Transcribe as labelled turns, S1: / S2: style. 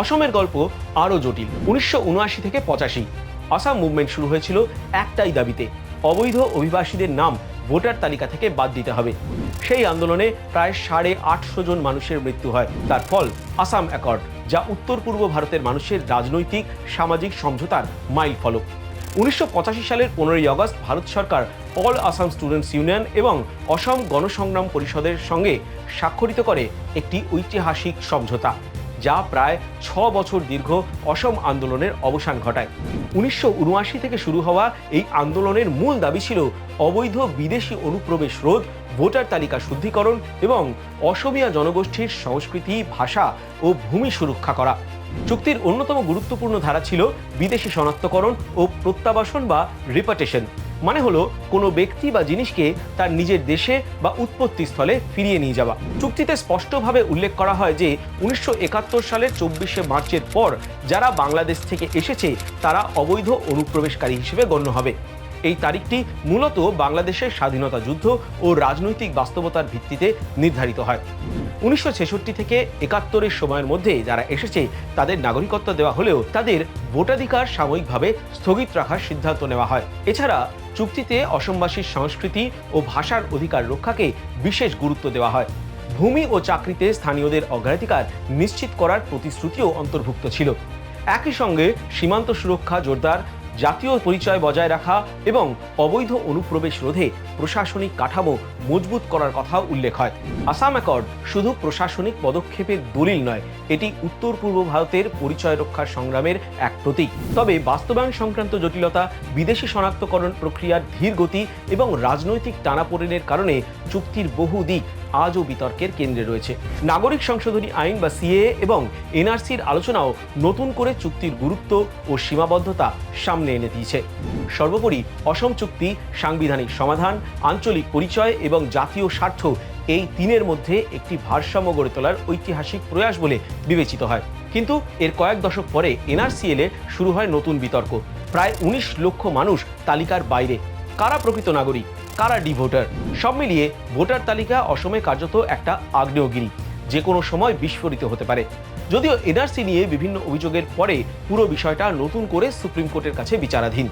S1: অসমের গল্প আরও জটিল। উনিশশো উনআশি থেকে পঁচাশি আসাম মুভমেন্ট শুরু হয়েছিল একটাই দাবিতে। অবৈধ অভিবাসীদের নাম ভোটার তালিকা থেকে বাদ দিতে হবে। সেই আন্দোলনে প্রায় সাড়ে আটশো জন মানুষের মৃত্যু হয়। তার ফল আসাম অ্যাকর্ড যা উত্তর পূর্ব ভারতের মানুষের রাজনৈতিক, সামাজিক সমঝোতার মাইল ফলক। উনিশশো পঁচাশি সালের পনেরোই আগস্ট ভারত সরকার অল আসাম স্টুডেন্টস ইউনিয়ন এবং অসম গণসংগ্রাম পরিষদের সঙ্গে স্বাক্ষরিত করে একটি ঐতিহাসিক সমঝোতা। যা প্রায় ছ বছর দীর্ঘ অসম আন্দোলনের অবসান ঘটায়। উনিশশো উনআশি থেকে শুরু হওয়া এই আন্দোলনের মূল দাবি ছিল অবৈধ বিদেশি অনুপ্রবেশ রোধ, ভোটার তালিকা শুদ্ধিকরণ এবং অসমীয়া জনগোষ্ঠীর সংস্কৃতি, ভাষা ও ভূমি সুরক্ষা করা। চুক্তির অন্যতম গুরুত্বপূর্ণ ধারা ছিল বিদেশি শনাক্তকরণ ও প্রত্যাবাসন বা রিপাটেশন মানে হলো কোনো ব্যক্তি বা জিনিসকে তার নিজের দেশে বা উৎপত্তি স্থলে ফিরিয়ে নিয়ে যাওয়া। চুক্তিতে স্পষ্টভাবে উল্লেখ করা হয় যে উনিশশো একাত্তর সালের চব্বিশে মার্চের পর যারা বাংলাদেশ থেকে এসেছে, তারা অবৈধ অনুপ্রবেশকারী হিসেবে গণ্য হবে। এই তারিখটি মূলত বাংলাদেশের স্বাধীনতা যুদ্ধ ও রাজনৈতিক বাস্তবতার ভিত্তিতে নির্ধারিত হয়। উনিশশো ছেষট্টি থেকে একাত্তরের সময়ের মধ্যে যারা এসেছে, তাদের নাগরিকত্ব দেওয়া হলেও তাদের ভোটাধিকার সাময়িকভাবে স্থগিত রাখার সিদ্ধান্ত নেওয়া হয়। এছাড়া চুক্তিতে অসমবাসীর সংস্কৃতি ও ভাষার অধিকার রক্ষাকে বিশেষ গুরুত্ব দেওয়া হয়। ভূমি ও চাকরিতে স্থানীয়দের অগ্রাধিকার নিশ্চিত করার প্রতিশ্রুতিও অন্তর্ভুক্ত ছিল। একই সঙ্গে সীমান্ত সুরক্ষা জোরদার জাতীয় পরিচয় বজায় রাখা এবং অবৈধ অনুপ্রবেশ রোধে প্রশাসনিক কাঠামো মজবুত করার কথা উল্লেখ হয়। আসাম অ্যাকর্ড শুধু প্রশাসনিক পদক্ষেপের দলিল নয়, এটি উত্তর পূর্ব ভারতের পরিচয় রক্ষার সংগ্রামের এক প্রতীক। তবে বাস্তবায়ন সংক্রান্ত জটিলতা, বিদেশি শনাক্তকরণ প্রক্রিয়ার ধীর গতি এবং রাজনৈতিক টানাপোড়েনের কারণে চুক্তির বহু দিক আজও বিতর্কের কেন্দ্রে রয়েছে। নাগরিক সংশোধনী আইন বা সিএ এবং এনআরসির আলোচনাও নতুন করে চুক্তির গুরুত্ব ও সীমাবদ্ধতা সামনে এনে দিয়েছে। সর্বোপরি অসম চুক্তি, সাংবিধানিক সমাধান, আঞ্চলিক পরিচয় এবং জাতীয় স্বার্থ এই তিনের মধ্যে একটি ভারসাম্য গড়ে তোলার ঐতিহাসিক প্রয়াস বলে বিবেচিত হয়। কিন্তু এর কয়েক দশক পরে এনআরসিএলে শুরু হয় নতুন বিতর্ক। প্রায় উনিশ লক্ষ মানুষ তালিকার বাইরে কারা প্রকৃত নাগরিক? কারা ডিভোটার? সব মিলিয়ে ভোটার তালিকা অসমে কার্যত একটা আগ্নেয়গিরি। যে কোনো সময় বিস্ফোরিত হতে পারে। যদিও এনআরসি নিয়ে বিভিন্ন অভিযোগের পরে পুরো বিষয়টা নতুন করে সুপ্রিম কোর্টের কাছে বিচারাধীন।